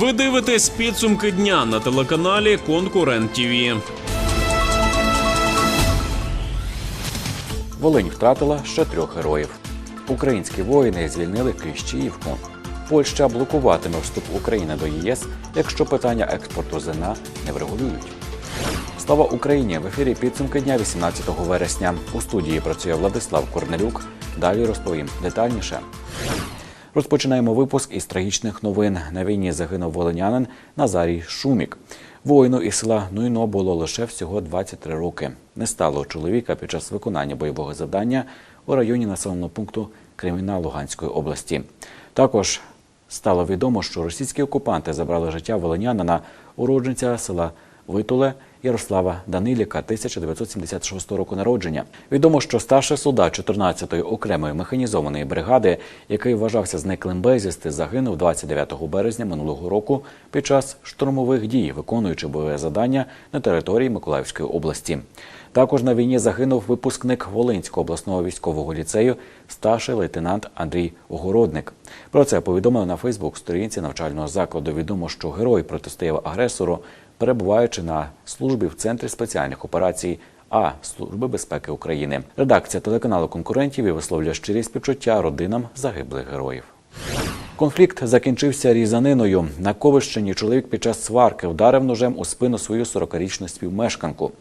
Ви дивитесь підсумки дня на телеканалі Конкурент ТІВІ. Волинь втратила ще трьох героїв. Українські воїни звільнили Кліщіївку. Польща блокуватиме вступ України до ЄС, якщо питання експорту зерна не врегулюють. Слава Україні! В ефірі підсумки дня 18 вересня. У студії працює Владислав Корнелюк. Далі розповім детальніше. Розпочинаємо випуск із трагічних новин. На війні загинув волинянин Назарій Шумік. Воїну із села Нуйно було лише всього 23 роки. Не стало чоловіка під час виконання бойового завдання у районі населеного пункту Креміна Луганської області. Також стало відомо, що російські окупанти забрали життя волинянина, уродженця села Витуле Ярослава Даниліка 1976 року народження. Відомо, що старший солдат 14-ї окремої механізованої бригади, який вважався зниклим безвісти, загинув 29 березня минулого року під час штурмових дій, виконуючи бойове завдання на території Миколаївської області. Також на війні загинув випускник Волинського обласного військового ліцею, старший лейтенант Андрій Огородник. Про це повідомили на Фейсбук-сторінці навчального закладу. Відомо, що герой протистояв агресору, перебуваючи на службі в центрі спеціальних операцій. А Служби безпеки України. Редакція телеканалу конкурентів і висловлює щирі співчуття родинам загиблих героїв. Конфлікт закінчився різаниною. На Ковищині чоловік під час сварки вдарив ножем у спину свою 40-річну співмешканку.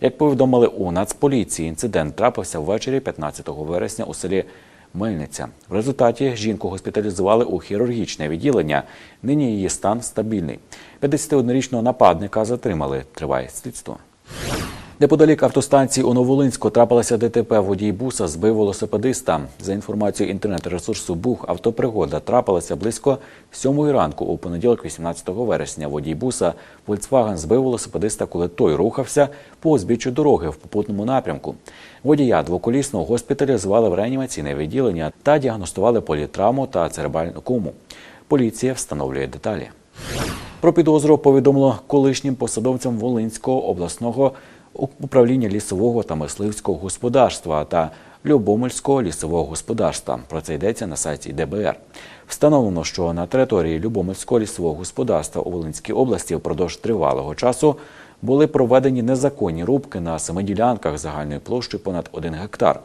Як повідомили у Нацполіції, інцидент трапився ввечері 15 вересня у селі Мельниця. В результаті жінку госпіталізували у хірургічне відділення. Нині її стан стабільний. 51-річного нападника затримали. Триває слідство. Неподалік автостанції у Новолинську трапилася ДТП. Водій буса збив велосипедиста. За інформацією інтернет-ресурсу Бух, автопригода трапилася близько 7 ранку у понеділок, 18 вересня. Водій буса Volkswagen збив велосипедиста, коли той рухався по узбіччю дороги в попутному напрямку. Водія двоколісного госпіталізували в реанімаційне відділення та діагностували політравму та церебральну кому. Поліція встановлює деталі. Про підозру повідомило колишнім посадовцям Волинського обласного управління лісового та мисливського господарства та Любомельського лісового господарства. Про це йдеться на сайті ДБР. Встановлено, що на території Любомельського лісового господарства у Волинській області впродовж тривалого часу були проведені незаконні рубки на семи ділянках загальною площею понад 1 гектар.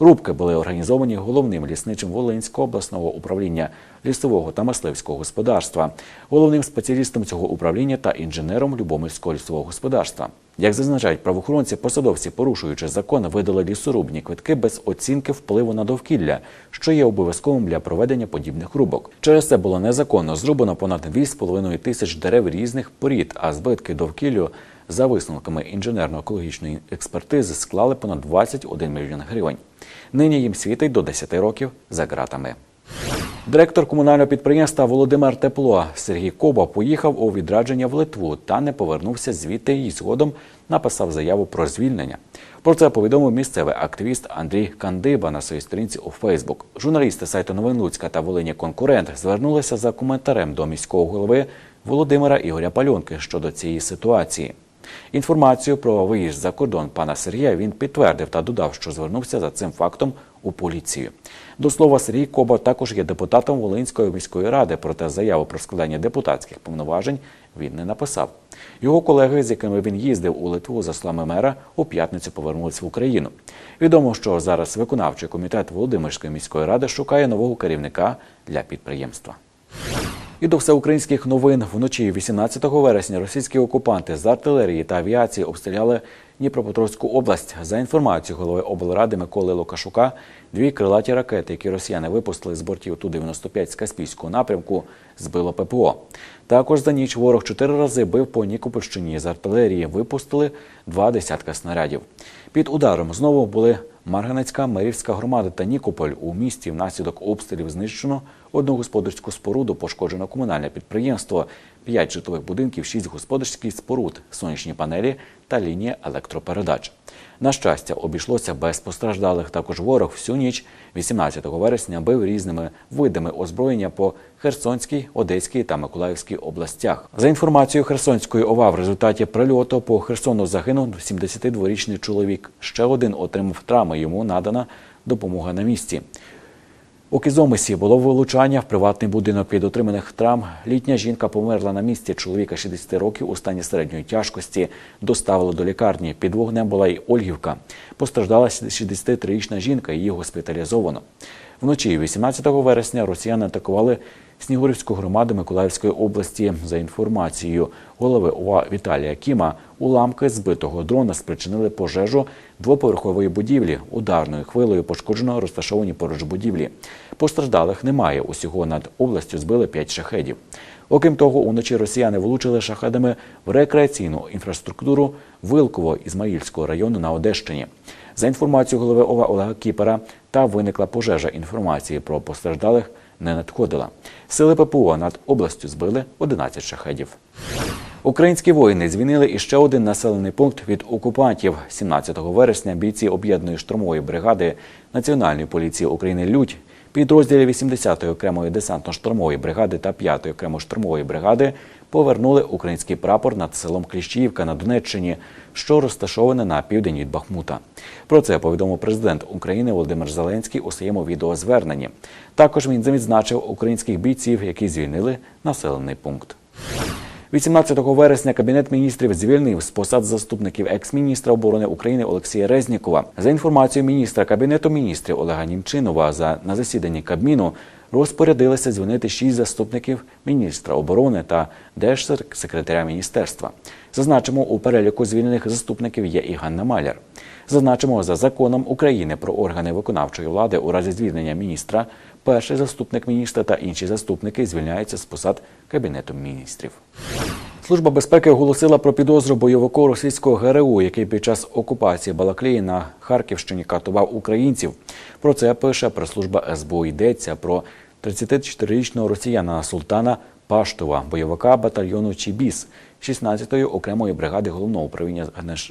Рубки були організовані головним лісничим Волинського обласного управління лісового та мисливського господарства, головним спеціалістом цього управління та інженером Любомельського лісового господарства. Як зазначають правоохоронці, посадовці, порушуючи закон, видали лісорубні квитки без оцінки впливу на довкілля, що є обов'язковим для проведення подібних рубок. Через це було незаконно зрубано понад 2,5 тисяч дерев різних порід, а збитки довкіллю за висновками інженерно-екологічної експертизи склали понад 21 мільйон гривень. Нині їм світить до 10 років за ґратами. Директор комунального підприємства Володимир Тепло Сергій Коба поїхав у відрадження в Литву та не повернувся звідти і згодом написав заяву про звільнення. Про це повідомив місцевий активіст Андрій Кандиба на своїй сторінці у Фейсбук. Журналісти сайту Новин Луцька та Волині Конкурент звернулися за коментарем до міського голови Володимира Ігоря Пальонки щодо цієї ситуації. Інформацію про виїзд за кордон пана Сергія він підтвердив та додав, що звернувся за цим фактом у поліцію. До слова, Сергій Коба також є депутатом Волинської міської ради, проте заяву про складання депутатських повноважень він не написав. Його колеги, з якими він їздив у Литву, за словами мера, у п'ятницю повернулись в Україну. Відомо, що зараз виконавчий комітет Володимирської міської ради шукає нового керівника для підприємства. І до всеукраїнських новин вночі 18 вересня російські окупанти з артилерії та авіації обстріляли Дніпропетровську область. За інформацією голови облради Миколи Лукашука, дві крилаті ракети, які росіяни випустили з бортів Ту-95 з Каспійського напрямку, збило ППО. Також за ніч ворог чотири рази бив по Нікопольщині. З артилерії випустили два десятка снарядів. Під ударом знову були Марганецька, Мирівська громада та Нікополь. У місті внаслідок обстрілів знищено одну господарську споруду, пошкоджено комунальне підприємство, п'ять житлових будинків, шість господарських споруд, сонячні панелі та лінія електропередач. На щастя, обійшлося без постраждалих. Також ворог всю ніч, 18 вересня, бив різними видами озброєння по Херсонській, Одеській та Миколаївській областях. За інформацією Херсонської ОВА, в результаті прильоту по Херсону загинув 72-річний чоловік. Ще один отримав травми. Йому надана допомога на місці. У Кізомисі було вилучання в приватний будинок від отриманих травм. Літня жінка померла на місці. Чоловіка 60 років у стані середньої тяжкості доставили до лікарні. Під вогнем була й Ольгівка. Постраждала 63-річна жінка. Її госпіталізовано. Вночі 18 вересня росіяни атакували Снігурівську громаду Миколаївської області. За інформацією голови ОВА Віталія Кіма, уламки збитого дрона спричинили пожежу двоповерхової будівлі. Ударною хвилею пошкоджено розташовані поруч будівлі. Постраждалих немає. Усього над областю збили 5 шахедів. Окрім того, уночі росіяни влучили шахедами в рекреаційну інфраструктуру Вилково Ізмаїльського району на Одещині. За інформацією голови ОВА Олега Кіпера, та виникла пожежа. Інформації про постраждалих не надходила. Сили ППО над областю збили 11 шахедів. Українські воїни звільнили іще один населений пункт від окупантів. 17 вересня бійці об'єднаної штурмової бригади Національної поліції України Людь підрозділі 80-ї окремої десантно-штурмової бригади та 5-ї окремої штурмової бригади повернули український прапор над селом Кліщіївка на Донеччині, що розташоване на південь від Бахмута. Про це повідомив президент України Володимир Зеленський у своєму відеозверненні. Також він відзначив українських бійців, які звільнили населений пункт. 18 вересня Кабінет міністрів звільнив з посад заступників екс-міністра оборони України Олексія Резнікова. За інформацією міністра Кабінету міністрів Олега Німчинова, за на засіданні Кабміну розпорядилися дзвонити шість заступників міністра оборони та держсекретаря міністерства. Зазначимо, у переліку звільнених заступників є і Ганна Маляр. Зазначимо, за законом України про органи виконавчої влади у разі звільнення міністра, перший заступник міністра та інші заступники звільняються з посад Кабінету міністрів. Служба безпеки оголосила про підозру бойовику російського ГРУ, який під час окупації Балаклії на Харківщині катував українців. Про це пише прес-служба СБУ. Йдеться про 34-річного росіяна Султана Паштова, бойовика батальйону Чібіс 16-ї окремої бригади головного управління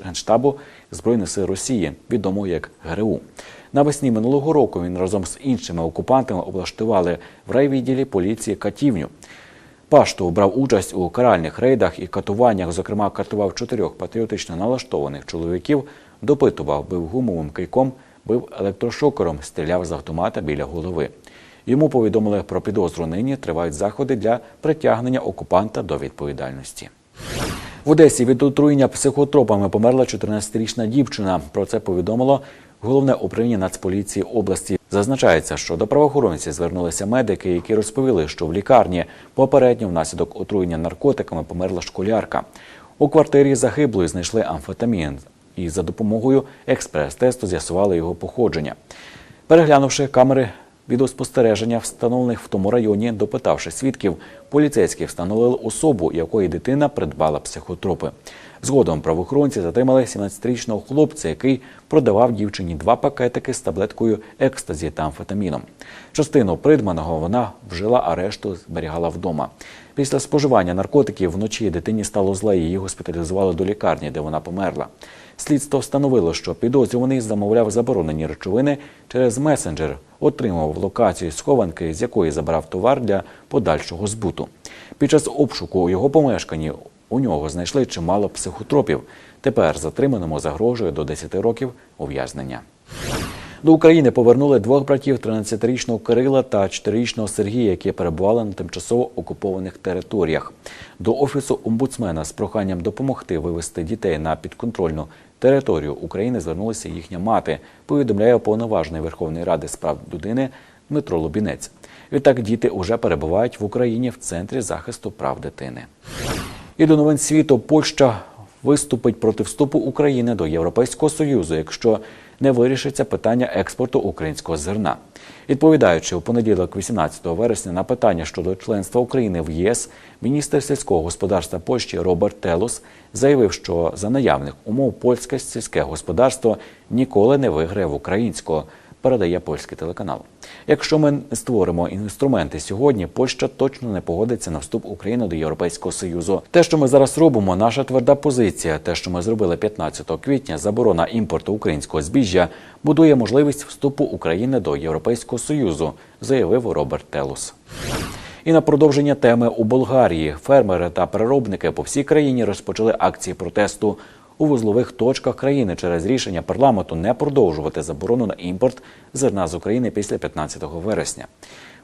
Генштабу Збройних сил Росії, відомого як ГРУ. Навесні минулого року він разом з іншими окупантами облаштували в райвідділі поліції катівню. Паштов брав участь у каральних рейдах і катуваннях, зокрема, катував чотирьох патріотично налаштованих чоловіків, допитував, бив гумовим кийком, бив електрошокером, стріляв з автомата біля голови. Йому повідомили про підозру. Нині тривають заходи для притягнення окупанта до відповідальності. В Одесі від отруєння психотропами померла 14-річна дівчина. Про це повідомило головне управління Нацполіції області. Зазначається, що до правоохоронців звернулися медики, які розповіли, що в лікарні попередньо внаслідок отруєння наркотиками померла школярка. У квартирі загиблої знайшли амфетамін і за допомогою експрес-тесту з'ясували його походження. Переглянувши камери відеоспостереження, встановлених в тому районі, допитавши свідків, поліцейські встановили особу, якої дитина придбала психотропи. Згодом правоохоронці затримали 17-річного хлопця, який продавав дівчині два пакетики з таблеткою екстазі та амфетаміном. Частину придбаного вона вжила, а решту зберігала вдома. Після споживання наркотиків вночі дитині стало зле. Її госпіталізували до лікарні, де вона померла. Слідство встановило, що підозрюваний замовляв заборонені речовини через месенджер, отримав локацію схованки, з якої забрав товар для подальшого збуту. Під час обшуку у його помешканні у нього знайшли чимало психотропів. Тепер затриманому загрожує до 10 років ув'язнення. До України повернули двох братів 13-річного Кирила та 4-річного Сергія, які перебували на тимчасово окупованих територіях. До офісу омбудсмена з проханням допомогти вивести дітей на підконтрольну територію України звернулася їхня мати. Повідомляє повноважний Верховної Ради з прав людини Дмитро Лубінець. Відтак діти уже перебувають в Україні в центрі захисту прав дитини. І до новин світу Польща виступить проти вступу України до Європейського союзу, якщо не вирішиться питання експорту українського зерна. Відповідаючи у понеділок, 18 вересня, на питання щодо членства України в ЄС, міністр сільського господарства Польщі Роберт Телус заявив, що за наявних умов польське сільське господарство ніколи не виграє в українського. Передає польський телеканал. Якщо ми створимо інструменти сьогодні, Польща точно не погодиться на вступ України до Європейського союзу. Те, що ми зараз робимо, наша тверда позиція. Те, що ми зробили 15 квітня, заборона імпорту українського збіжжя, будує можливість вступу України до Європейського союзу, заявив Роберт Телус. І на продовження теми у Болгарії фермери та переробники по всій країні розпочали акції протесту. У вузлових точках країни через рішення парламенту не продовжувати заборону на імпорт зерна з України після 15 вересня.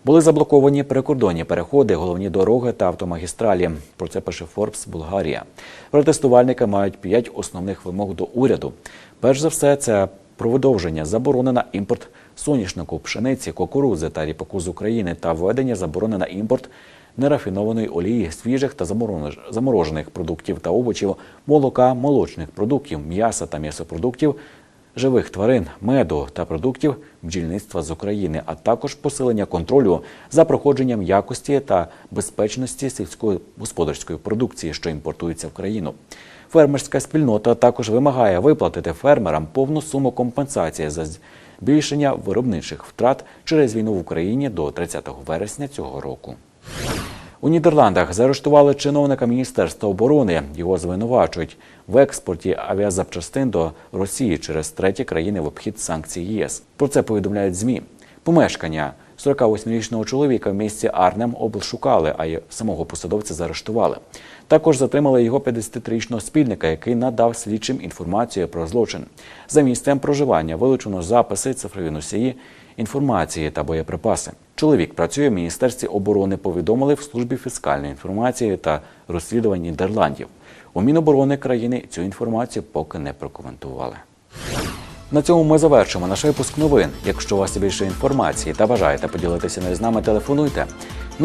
Були заблоковані прикордонні переходи, головні дороги та автомагістралі. Про це пише Форбс Болгарія. Протестувальники мають п'ять основних вимог до уряду. Перш за все, це про видовження заборони на імпорт соняшнику, пшениці, кукурудзи та ріпаку з України та введення заборони на імпорт нерафінованої олії, свіжих та заморож- заморожених продуктів та овочів, молока, молочних продуктів, м'яса та м'ясопродуктів, живих тварин, меду та продуктів бджільництва з України, а також посилення контролю за проходженням якості та безпечності сільськогосподарської продукції, що імпортується в країну. Фермерська спільнота також вимагає виплатити фермерам повну суму компенсації за збільшення виробничих втрат через війну в Україні до 30 вересня цього року. У Нідерландах заарештували чиновника Міністерства оборони. Його звинувачують в експорті авіазапчастин до Росії через треті країни в обхід санкцій ЄС. Про це повідомляють ЗМІ. Помешкання 48-річного чоловіка в місті Арнем облшукали, а й самого посадовця заарештували. Також затримали його 53-річного спільника, який надав слідчим інформацію про злочин. За місцем проживання вилучено записи, цифрові носії інформації та боєприпаси. Чоловік працює в Міністерстві оборони, повідомили в службі фіскальної інформації та розслідувань Нідерландів. У Міноборони країни цю інформацію поки не прокоментували. На цьому ми завершимо наш випуск новин. Якщо у вас більше інформації та бажаєте поділитися нею з нами, телефонуйте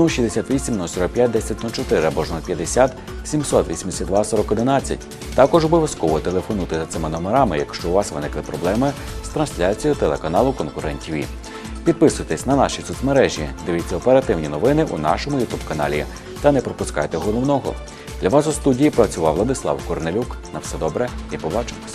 068 045 1004 або ж 050 782 4011. Також обов'язково телефонуйте за цими номерами, якщо у вас виникли проблеми з трансляцією телеканалу Конкурент ТВ. Підписуйтесь на наші соцмережі, дивіться оперативні новини у нашому ютуб каналі та не пропускайте головного. Для вас у студії працював Владислав Корнелюк. На все добре і побачимось.